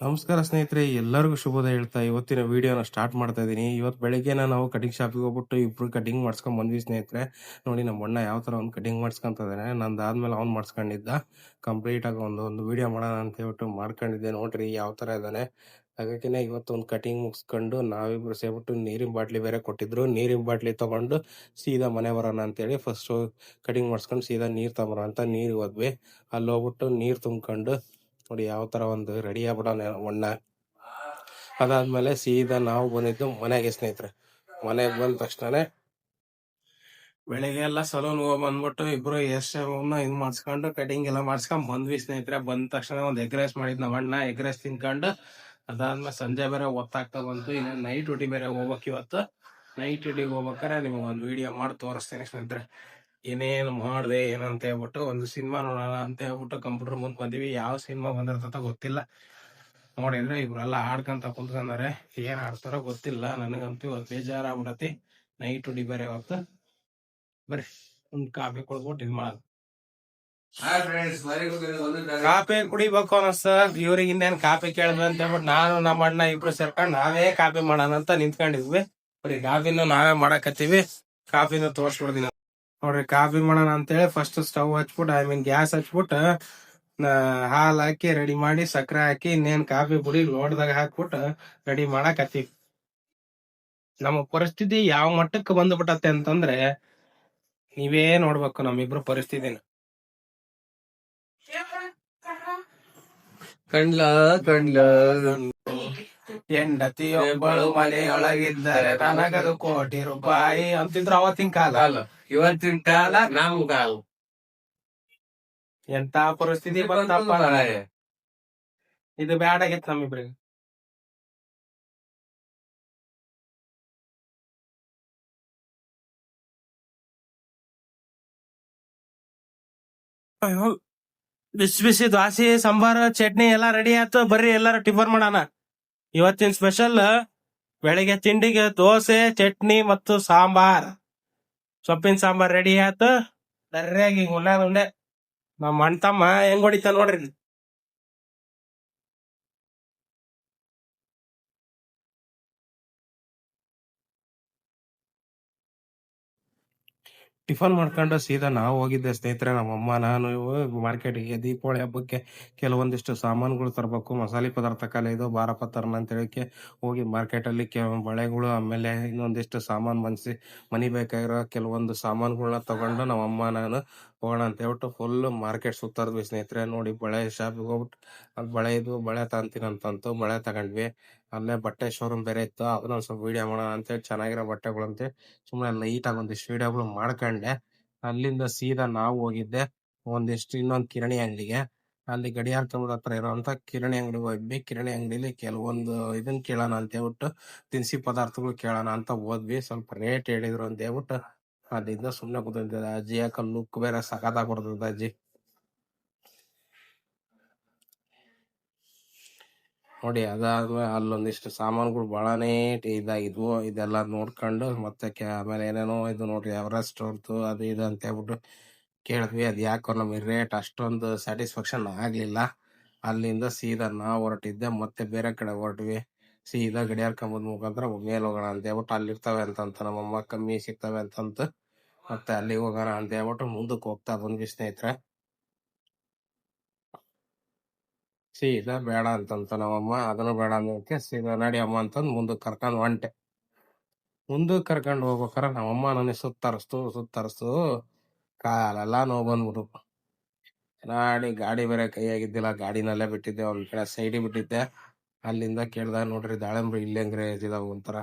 ನಮಸ್ಕಾರ ಸ್ನೇಹಿತರೆ, ಎಲ್ಲರಿಗೂ ಶುಭೋದಯ ಹೇಳ್ತಾ ಇವತ್ತಿನ ವಿಡಿಯೋನ ಸ್ಟಾರ್ಟ್ ಮಾಡ್ತಾ ಇದ್ದೀನಿ ಇವತ್ತು ಬೆಳಗ್ಗೆ ನಾವು ಕಟಿಂಗ್ ಶಾಪಿಗೆ ಹೋಗ್ಬಿಟ್ಟು ಇಬ್ರು ಕಟಿಂಗ್ ಮಾಡ್ಸ್ಕೊಂಡ್ ಬಂದ್ವಿ ಸ್ನೇಹಿತರೆ. ನೋಡಿ ನಮ್ಮ ಅಣ್ಣ ಯಾವ ಥರ ಒಂದು ಕಟಿಂಗ್ ಮಾಡ್ಸ್ಕೊಂತ ಇದ್ದಾನೆ ನಂದು ಆದ್ಮೇಲೆ ಅವ್ನು ಮಾಡ್ಸ್ಕೊಂಡಿದ್ದ. ಕಂಪ್ಲೀಟಾಗಿ ಒಂದು ಒಂದು ವಿಡಿಯೋ ಮಾಡೋಣ ಅಂತ ಹೇಳ್ಬಿಟ್ಟು ಮಾಡ್ಕೊಂಡಿದ್ದೆ. ನೋಡ್ರಿ ಯಾವ ಥರ ಇದ್ದಾನೆ ಇವತ್ತು ಒಂದು ಕಟಿಂಗ್ ಮುಗಿಸ್ಕೊಂಡು ನಾವಿಬ್ರು ಸೇರ್ಬಿಟ್ಟು ನೀರಿನ ಬಾಟ್ಲಿ ಬೇರೆ ಕೊಟ್ಟಿದ್ರು. ನೀರಿನ ಬಾಟ್ಲಿ ತಗೊಂಡು ಸೀದಾ ಮನೆ ಬರೋಣ ಅಂತೇಳಿ ಫಸ್ಟು ಕಟಿಂಗ್ ಮಾಡ್ಸ್ಕೊಂಡು ಸೀದಾ ನೀರು ತಗೊಂಬರೋಣ ಅಂತ ನೀರು ಹೋದ್ವಿ. ಅಲ್ಲಿ ಹೋಗ್ಬಿಟ್ಟು ನೀರು ತುಂಬ್ಕೊಂಡು ನೋಡಿ ಯಾವ ಥರ ಒಂದು ರೆಡಿ ಆಗ್ಬಿಡೋಣ ಒಣ್ಣ. ಅದಾದಮೇಲೆ ಸೀದಾ ನಾವು ಬಂದಿದ್ದು ಮನೆಗೆ ಸ್ನೇಹಿತರೆ. ಮನೆಗೆ ಬಂದ ತಕ್ಷಣನೇ ಬೆಳಿಗ್ಗೆ ಎಲ್ಲ ಸಲೂನ್ ಹೋಗಿ ಬಂದ್ಬಿಟ್ಟು ಇಬ್ರು ಎಷ್ಟು ಇದು ಮಾಡಿಸ್ಕೊಂಡು ಕಟಿಂಗ್ ಎಲ್ಲ ಮಾಡಿಸ್ಕೊಂಡು ಬಂದ್ವಿ ಸ್ನೇಹಿತರೆ. ಬಂದ ತಕ್ಷಣ ಒಂದು ಎಗ್ ರೈಸ್ ಮಾಡಿದ್ದು ನಾವು ಅಣ್ಣ ಎಗ್ ರೈಸ್ ತಿನ್ಕೊಂಡು ಅದಾದ್ಮೇಲೆ ಸಂಜೆ ಬೇರೆ ಒತ್ತಾಗ್ತಾ ಬಂತು. ಇನ್ನು ನೈಟ್ ಡ್ಯೂಟಿ ಬೇರೆ ಹೋಗ್ಬೇಕು ಇವತ್ತು. ನೈಟ್ ಡ್ಯೂಟಿಗೆ ಹೋಗ್ಬೇಕಾರೆ ನಿಮಗೆ ಒಂದು ವಿಡಿಯೋ ಮಾಡಿ ತೋರಿಸ್ತೇನೆ ಸ್ನೇಹಿತರೆ. ಏನೇನು ಮಾಡಿದೆ ಏನಂತ ಹೇಳ್ಬಿಟ್ಟು ಒಂದು ಸಿನಿಮಾ ನೋಡೋಣ ಅಂತ ಹೇಳ್ಬಿಟ್ಟು ಕಂಪ್ಯೂಟರ್ ಮುಂದೆ ಬಂದಿವಿ. ಯಾವ ಸಿನಿಮಾ ಬಂದಿರ್ತದ ಗೊತ್ತಿಲ್ಲ. ನೋಡಿದ್ರೆ ಇವ್ರೆಲ್ಲ ಹಾಡ್ಕಂತ ಕುಂತ್ಕಂದಾರೆ ಏನ್ ಆಡ್ತಾರೋ ಗೊತ್ತಿಲ್ಲ. ನನಗಂತೂ ಬೇಜಾರ ಬೇಜಾರಾಗ್ಬಿಡತಿ ನೈಟ್ ಡಿ ಬೇರೆ ಇವತ್ತು ಬರ್ರಿ ಒಂದು ಕಾಫಿ ಕೊಡ್ಬಿಟ್ಟು ಇದ್ ಮಾಡೋದು. ಕಾಫಿ ಕುಡಿಬೇಕು ಅನಸ್ತ. ಇವ್ರಿಗೆ ಇನ್ನೇನ್ ಕಾಫಿ ಕೇಳಿದ್ವಿ ಅಂತ ಹೇಳ್ಬಿಟ್ಟು ನಾನು ನಮ್ಮ ಅಣ್ಣ ಇಬ್ರು ಸೇರ್ಕೊಂಡು ನಾವೇ ಕಾಫಿ ಮಾಡೋಣ ಅಂತ ನಿಂತ್ಕೊಂಡಿದ್ವಿ. ಬರೀ ಕಾಫಿನೂ ನಾವೇ ಮಾಡಕತ್ತೀವಿ. ಕಾಫಿನ ತೋರ್ಸ್ಬಿಡ್ತೀನಿ ನೋಡ್ರಿ ಕಾಫಿ ಮಾಡೋಣ ಅಂತೇಳಿ ಫಸ್ಟ್ ಸ್ಟವ್ ಹಚ್ಬಿಟ್ಟು ಐ ಮೀನ್ ಗ್ಯಾಸ್ ಹಚ್ಬಿಟ್ಟು ಹಾಲ್ ಹಾಕಿ ರೆಡಿ ಮಾಡಿ ಸಕ್ಕರೆ ಹಾಕಿ ಇನ್ನೇನ್ ಕಾಫಿ ಪುಡಿ ಲೋಟದಾಗ ಹಾಕ್ಬಿಟ್ಟು ರೆಡಿ ಮಾಡಕತ್ತೀವಿ. ನಮ್ಮ ಪರಿಸ್ಥಿತಿ ಯಾವ ಮಟ್ಟಕ್ಕೆ ಬಂದ್ಬಿಟ್ಟತ್ತೆ ಅಂತಂದ್ರೆ ನೀವೇ ನೋಡ್ಬೇಕು ನಮ್ಮಿಬ್ರು ಪರಿಸ್ಥಿತಿನ. ಕಣ್ಲ ಕಂಡ್ಲ ಹೆಂಡತಿ ಒಬ್ಬಳು ಮನೆಯೊಳಗಿದ್ದರೆ ನನಗದು ಕೋಟಿ ರೂಪಾಯಿ ಅಂತಿದ್ರು ಅವತ್ತಿನ ಕಾಲ. ಅಲ್ಲ ಇವತ್ತಿನ ಕಾಲ ನಾವು ಕಾಲ. ಎಂತ ಪರಿಸ್ಥಿತಿ ಬಂತಪ್ಪ. ಇದು ಬ್ಯಾಡ್ ಆಗೈತ್ ನಮ್ಮಿಬ್ರಿಗೆ. ಬಿಸಿ ಬಿಸಿ ದ್ವಾಸಿ ಸಾಂಬಾರ್ ಚಟ್ನಿ ಎಲ್ಲಾ ರೆಡಿ ಆಯ್ತು. ಬರ್ರಿ ಎಲ್ಲಾರು ಟಿಫನ್ ಮಾಡೋಣ. ಇವತ್ತಿನ ಸ್ಪೆಷಲ್ ಬೆಳಿಗ್ಗೆ ತಿಂಡಿಗೆ ದೋಸೆ, ಚಟ್ನಿ ಮತ್ತು ಸಾಂಬಾರ್. ಸೊಪ್ಪಿನ ಸಾಂಬಾರ್ ರೆಡಿ ಆಯ್ತು. ದರ್ಯಾಗಿ ಉಣ್ಣ ಉಂಡೆ. ನಮ್ಮ ಅಣ್ಣ ತಮ್ಮ ಹೆಂಗ್ ಹೊಡಿತ ನೋಡ್ರಿ ಟಿಫನ್ ಮಾಡ್ಕೊಂಡು ಸೀದಾ ನಾವು ಹೋಗಿದ್ದೆ ಸ್ನೇಹಿತರೆ, ನಮ್ಮಮ್ಮ, ನಾನು ಮಾರ್ಕೆಟ್ಗೆ ದೀಪಾವಳಿ ಹಬ್ಬಕ್ಕೆ ಕೆಲವೊಂದಿಷ್ಟು ಸಾಮಾನುಗಳು ತರಬೇಕು, ಮಸಾಲೆ ಪದಾರ್ಥ ಕಾಲ ಇದು ಬಾರಪ್ಪ ಅಂತ ಹೇಳಕ್ಕೆ ಹೋಗಿ ಮಾರ್ಕೆಟ್ ಅಲ್ಲಿ ಕೆಲವು ಬಳೆಗಳು, ಆಮೇಲೆ ಇನ್ನೊಂದಿಷ್ಟು ಸಾಮಾನು ಮನ್ಸಿ, ಮನಿ ಬೇಕಾಗಿರೋ ಕೆಲವೊಂದು ಸಾಮಾನುಗಳನ್ನ ತಗೊಂಡು ನಮ್ಮಮ್ಮ, ನಾನು ಹೋಗೋಣ ಅಂತ ಹೇಳ್ಬಿಟ್ಟು ಫುಲ್ ಮಾರ್ಕೆಟ್ ಸುತ್ತಾರ್ದ್ವಿ ಸ್ನೇಹಿತರೆ. ನೋಡಿ, ಬಳೆ ಶಾಪಿಗೆ ಹೋಗ್ಬಿಟ್ಟು ಅದು ಬಳೆ ಇದು, ಬಳೆ ತಗೊಂತೀನಿ ಅಂತಂತು, ಬಳೆ ತಗೊಂಡ್ವಿ. ಅಲ್ಲೇ ಬಟ್ಟೆ ಶೋರೂಮ್ ಬೇರೆ ಇತ್ತು ಅದನ್ನ ಒಂದ್ ಸ್ವಲ್ಪ ವಿಡಿಯೋ ಮಾಡೋಣ ಅಂತ ಹೇಳಿ ಚೆನ್ನಾಗಿರೋ ಬಟ್ಟೆಗಳಂತೆ ಸುಮ್ಮನೆ ಲೈಟ್ ಆಗಿ ಒಂದಿಷ್ಟು ವಿಡಿಯೋಗಳು ಮಾಡ್ಕೊಂಡೆ. ಅಲ್ಲಿಂದ ಸೀದಾ ನಾವು ಹೋಗಿದ್ದೆ, ಒಂದಿಷ್ಟು ಇನ್ನೊಂದು ಕಿರಣಿ ಅಂಗಡಿಗೆ. ಅಲ್ಲಿ ಗಡಿಯಾರ ಕಂಬದ ಹತ್ರ ಇರುವಂತ ಕಿರಣಿ ಅಂಗಡಿಗೆ ಹೋದ್ವಿ. ಕಿರಣಿ ಅಂಗಡಿಲಿ ಕೆಲವೊಂದು ಇದನ್ನ ಕೇಳೋಣ ಅಂತ ಹೇಳ್ಬಿಟ್ಟು ದಿನಸಿ ಪದಾರ್ಥಗಳು ಕೇಳೋಣ ಅಂತ ಹೋದ್ವಿ. ಸ್ವಲ್ಪ ರೇಟ್ ಹೇಳಿದ್ರು ಅಂತ ಹೇಳ್ಬಿಟ್ಟು, ಅಲ್ಲಿಂದ ಸುಮ್ಮನೆ ಕೂತಿದ್ದೆ. ಅಜ್ಜಿ ಯಾಕ ಲುಕ್ ಬೇರೆ ಸಖತ್ತಾಗಿ ಬರ್ತದೆ ಅಜ್ಜಿ. ನೋಡಿ ಅದಾದ್ಮೇಲೆ ಅಲ್ಲೊಂದಿಷ್ಟು ಸಾಮಾನುಗಳು ಭಾಳನೇ ಇದಾಗಿದ್ವು. ಇದೆಲ್ಲ ನೋಡ್ಕೊಂಡು ಮತ್ತೆ ಆಮೇಲೆ ಏನೇನೋ ಇದು ನೋಡ್ರಿ ಎವರೆಸ್ಟ್ ಅವ್ರದ್ದು ಅದು ಇದು ಅಂತ ಹೇಳ್ಬಿಟ್ಟು ಕೇಳಿದ್ವಿ. ಅದು ಯಾಕೋ ನಮಗೆ ರೇಟ್ ಅಷ್ಟೊಂದು ಸ್ಯಾಟಿಸ್ಫ್ಯಾಕ್ಷನ್ ಆಗಲಿಲ್ಲ. ಅಲ್ಲಿಂದ ಸೀದಾ ನಾವು ಹೊರಟಿದ್ದೆ, ಮತ್ತೆ ಬೇರೆ ಕಡೆ ಹೊರಟ್ವಿ. ಸೀದಾ ಗಡಿಯಾರ ಕಂಬದ ಮುಖಾಂತರ ಮೇಲೆ ಹೋಗೋಣ ಅಂತ ಹೇಳ್ಬಿಟ್ಟು ಅಲ್ಲಿ ಇರ್ತವೆ ಅಂತಂತ ನಮ್ಮಮ್ಮ ಕಮ್ಮಿ ಸಿಗ್ತವೆ ಅಂತಂತ ಮತ್ತೆ ಅಲ್ಲಿಗೆ ಹೋಗೋಣ ಅಂತ ಹೇಳ್ಬಿಟ್ಟು ಮುಂದಕ್ಕೆ ಹೋಗ್ತಾ ಬಂದ್ವಿ ಸ್ನೇಹಿತರೆ. ಸೀದಾ ಬೇಡ ಅಂತಂತ ನಮ್ಮಮ್ಮ, ಅದನ್ನು ಬೇಡ ಅನ್ನೋದಕ್ಕೆ ಸೀದಾ ನಡಿ ಅಮ್ಮ ಅಂತಂದು ಮುಂದಕ್ಕೆ ಕರ್ಕೊಂಡು ಹೊಂಟೆ. ಮುಂದಕ್ಕೆ ಕರ್ಕೊಂಡು ಹೋಗ್ಬೇಕಾರೆ ನಮ್ಮಮ್ಮ ನನಗೆ ಸುತ್ತರಿಸ್ತು ಸುತ್ತರಿಸ್ತು. ಕಾಲೆಲ್ಲ ನೋವು ಬಂದ್ಬಿಟ್ಟು ನಾಡಿ ಗಾಡಿ ಬೇರೆ ಕೈಯಾಗಿದ್ದಿಲ್ಲ, ಗಾಡಿನಲ್ಲೇ ಬಿಟ್ಟಿದ್ದೆ, ಒಂದು ಕಡೆ ಸೈಡಿಗೆ ಬಿಟ್ಟಿದ್ದೆ. ಅಲ್ಲಿಂದ ಕೇಳ್ದ, ನೋಡ್ರಿ ದಾಳಿಂಬೆ ಇಲ್ಲಿ ಹೆಂಗ್ರೆ ಇದಾವ ಒಂಥರ.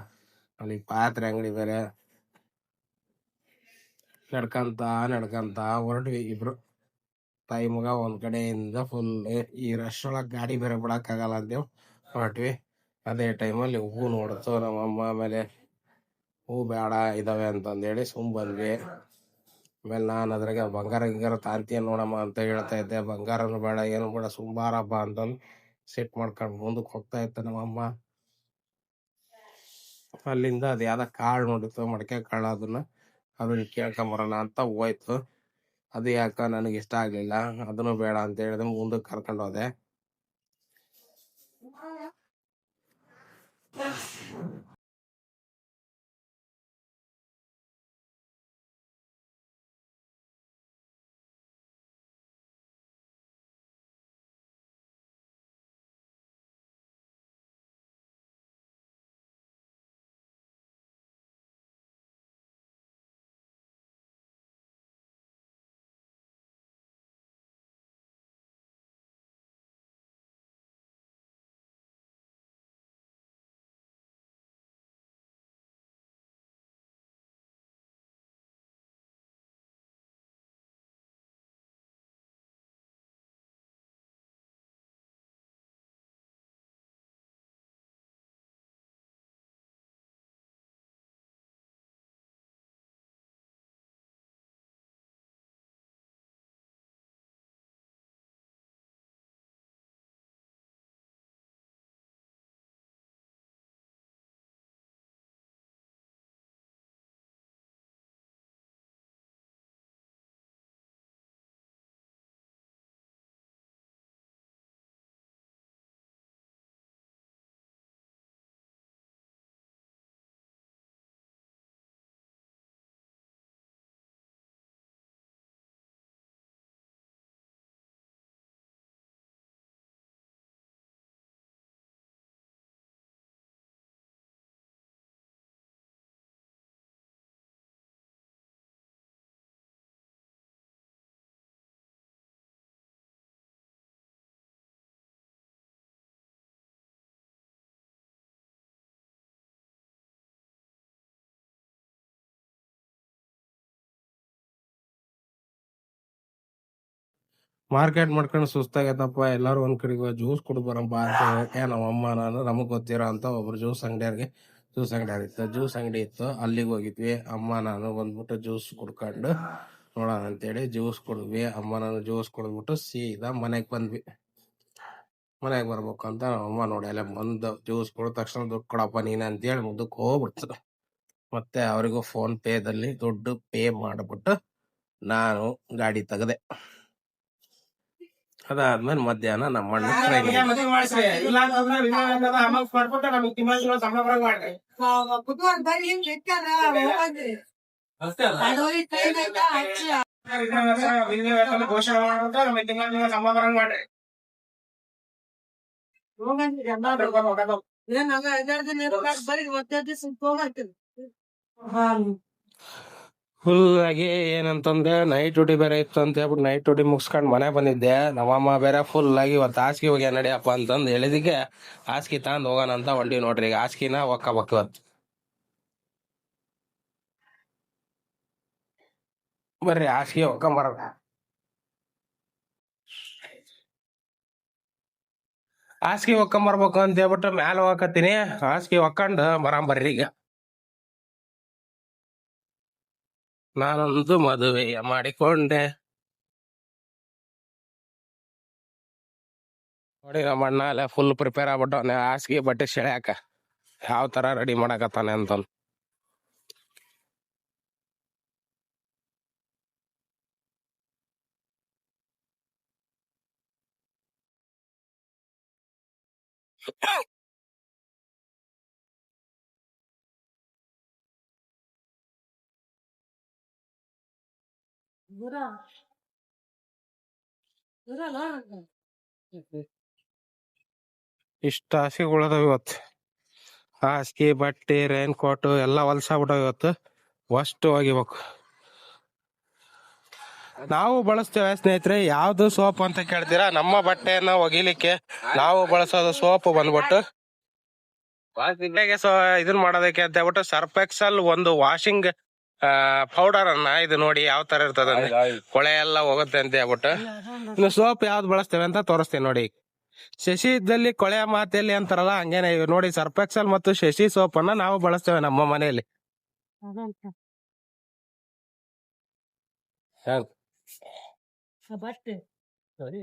ಅಲ್ಲಿ ಪಾತ್ರೆ, ಅಂಗಡಿ ಬೇರೆ. ನಡ್ಕಂತ ನಡ್ಕಂತ ಹೊರಟ್ವಿ ಇಬ್ರು. ತಾಯಿ ಮಗ ಒಂದ್ ಕಡೆಯಿಂದ ಫುಲ್ ಈ ರಶ್ ಒಳಗ್ ಗಾಡಿ ಬೇರೆ ಬಿಡಕ್ ಆಗಲ್ಲ ಅಂತೇವ್ ಹೊರಟ್ವಿ. ಅದೇ ಟೈಮಲ್ಲಿ ಹೂ ನೋಡ್ತು ನಮ್ಮಮ್ಮ ಆಮೇಲೆ ಹೂ ಬೇಡ ಇದಾವೆ ಅಂತಂದೇಳಿ ಸುಮ್ ಬಂದ್ವಿ. ಆಮೇಲೆ ನಾನು ಅದ್ರಾಗ ಬಂಗಾರ ಗಿಂಗಾರ ತಾಂತಿಯ ನೋಡಮ್ಮ ಅಂತ ಹೇಳ್ತಾ ಇದ್ದೆ. ಬಂಗಾರನು ಬೇಡ, ಏನು ಬೇಡ ಸುಂಬಾರಪ್ಪ ಅಂತಂದು ಸೆಟ್ ಮಾಡ್ಕೊಂಡು ಮುಂದಕ್ಕೆ ಹೋಗ್ತಾ ಇತ್ತು ನಮ್ಮಮ್ಮ. ಅಲ್ಲಿಂದ ಅದು ಯಾವ್ದ ಕಾಳು ನೋಡಿತ್ತು, ಮಡಕೆ ಕಾಳು ಅದನ್ನ ಅದನ್ನ ಕೇಳ್ಕೊಂಬರೋಣ ಅಂತ ಹೋಯ್ತು. ಅದು ಯಾಕ ನನಗೆ ಇಷ್ಟ ಆಗ್ಲಿಲ್ಲ. ಅದನ್ನು ಬೇಡ ಅಂತ ಹೇಳಿದ್ರೆ ಮುಂದಕ್ಕೆ ಕರ್ಕೊಂಡು ಹೋದೆ. ಮಾರ್ಕೆಟ್ ಮಾಡ್ಕೊಂಡು ಸುಸ್ತಾಗೈತಪ್ಪ ಎಲ್ಲರೂ ಒಂದ್ ಕಡೆಗೆ ಜ್ಯೂಸ್ ಕುಡ್ ಅಂತ ಹೇಳಕ್ಕೆ ನಮ್ಮ ನಾನು ನಮಗ್ ಗೊತ್ತಿರೋ ಅಂತ ಒಬ್ರು ಜ್ಯೂಸ್ ಅಂಗಡಿಯವ್ರಿಗೆ ಜ್ಯೂಸ್ ಅಂಗಡಿ ಇತ್ತು, ಜ್ಯೂಸ್ ಅಂಗಡಿ ಇತ್ತು, ಅಲ್ಲಿಗೆ ಹೋಗಿದ್ವಿ, ಅಮ್ಮ ನಾನು ಬಂದ್ಬಿಟ್ಟು ಜ್ಯೂಸ್ ಕುಡ್ಕೊಂಡು ನೋಡೋಣ ಅಂತೇಳಿ ಜ್ಯೂಸ್ ಕುಡಿದ್ವಿ, ಅಮ್ಮ ನಾನು ಜ್ಯೂಸ್ ಕುಡಿದ್ಬಿಟ್ಟು ಸೀದಾ ಮನೆಗೆ ಬಂದ್ವಿ. ಮನೆಗೆ ಬರ್ಬೇಕು ಅಂತ ಅಮ್ಮ ನೋಡಿ, ಅಲ್ಲೇ ಬಂದು ಜ್ಯೂಸ್ ಕುಡಿದ ತಕ್ಷಣ ದುಡ್ಡು ಕೊಡಪ್ಪ ನೀನು ಅಂತೇಳಿ ಮುಂದಕ್ಕೆ ಹೋಗ್ಬಿಡ್ತು. ಮತ್ತೆ ಅವರಿಗೂ ಫೋನ್ ಪೇ ದಲ್ಲಿ ದುಡ್ಡು ಪೇ ಮಾಡಿಬಿಟ್ಟು ನಾನು ಗಾಡಿ ತೆಗದೆ. ಅದಾದ್ಮೇಲೆ ಮಧ್ಯಾಹ್ನ ನಮ್ಮ ಅಣ್ಣ ಟ್ರೈನ್ ಬರ್ರಿ ಬರ್ರಿ ಫುಲ್ ಆಗಿ ಏನಂತಂದ್ರೆ ನೈಟ್ ಡ್ಯೂಟಿ ಬೇರೆ ಇತ್ತು ಅಂತ ಹೇಳ್ಬಿಟ್ಟು ನೈಟ್ ಡ್ಯೂಟಿ ಮುಗಿಸ್ಕೊಂಡು ಮನೆ ಬಂದಿದ್ದೆ. ನಮ್ಮಮ್ಮ ಬೇರೆ ಫುಲ್ ಆಗಿ ಇವತ್ತು ಹಾಸಿಗೆ ಹೋಗಿ ನಡಿಯಪ್ಪ ಅಂತಂದು ಹೇಳಿದಕ್ಕೆ ಹಾಸಿಗೆ ತಂದು ಹೋಗೋಣ ಅಂತ ಹೊಂಟಿವಿ ನೋಡ್ರಿ. ಈಗ ಹಾಸಿಗೆನ ಒಕ್ಕಬೇಕು ಇವತ್ತು ಬರ್ರಿ, ಹಾಸಿಗೆ ಒಕ್ಕಂಬರ ಹಾಸಿಗೆ ಒಕ್ಕಂಬರ್ಬೇಕು ಅಂತ ಹೇಳ್ಬಿಟ್ಟು ಮ್ಯಾಲ ಹೋಗಕತ್ತೀನಿ. ಹಾಸಿಗೆ ಒಕ್ಕೊಂಡು ಬರಂಬರ್ರಿ ಈಗ. ನಾನೊಂದು ಮದುವೆಯ ಮಾಡಿಕೊಂಡೆ. ನೋಡಿ ನಮ್ಮ ಅಣ್ಣ ಅಲ್ಲೇ ಫುಲ್ ಪ್ರಿಪೇರ್ ಆಗ್ಬಿಟ್ಟು ಹಾಸಿಗೆ ಬಟ್ಟೆ ಸೆಳೆಯಾಕ ಯಾವ ತರ ರೆಡಿ ಮಾಡಕತ್ತಾನೆ ಅಂತ ದೂರ ನೋಡ್ರಿ ಇಷ್ಟ ಹಾಸಿಗೆಗಳದಾವ ಇವತ್ತು. ಹಾಸಿಗೆ ಬಟ್ಟೆ ರೈನ್ ಕೋಟ್ ಎಲ್ಲ ಹೊಲ್ಸಾಬಿಟ್ಟಾವ ಇವತ್ತು. ಅಷ್ಟು ಒಗಿಬೇಕು. ನಾವು ಬಳಸ್ತೇವೆ ಸ್ನೇಹಿತರೆ ಯಾವ್ದು ಸೋಪ್ ಅಂತ ಕೇಳ್ತೀರಾ? ನಮ್ಮ ಬಟ್ಟೆಯನ್ನ ಒಗಿಲಿಕ್ಕೆ ನಾವು ಬಳಸೋದು ಸೋಪ್ ಬಂದ್ಬಿಟ್ಟು. ಸೊ ಇದನ್ ಮಾಡೋದಕ್ಕೆ ಅಂತ ಹೇಳ್ಬಿಟ್ಟು ಸರ್ಫೆಕ್ಸಲ್ ಒಂದು ವಾಷಿಂಗ್ ಪೌಡರ್ ಅನ್ನ ಇದು ನೋಡಿ ಯಾವ ತರ ಇರ್ತದ ಕೊಳೆ ಎಲ್ಲ ಹೋಗುತ್ತೆ ಅಂತ ಹೇಳ್ಬಿಟ್ಟು ಇನ್ನು ಸೋಪ್ ಯಾವ್ದು ಬಳಸ್ತೇವೆ ಅಂತ ತೋರಿಸ್ತೇವೆ ನೋಡಿ. ಶಶಿ ಇದ್ದಲ್ಲಿ ಕೊಳೆ ಮಾತಲ್ಲಿ ಅಂತಾರಲ್ಲ ಹಂಗೇನೆ ಇವ್ ನೋಡಿ ಸರ್ಫೆಕ್ಸಲ್ ಮತ್ತು ಶಶಿ ಸೋಪ್ ಅನ್ನ ನಾವು ಬಳಸ್ತೇವೆ ನಮ್ಮ ಮನೆಯಲ್ಲಿ. ಸರಿ.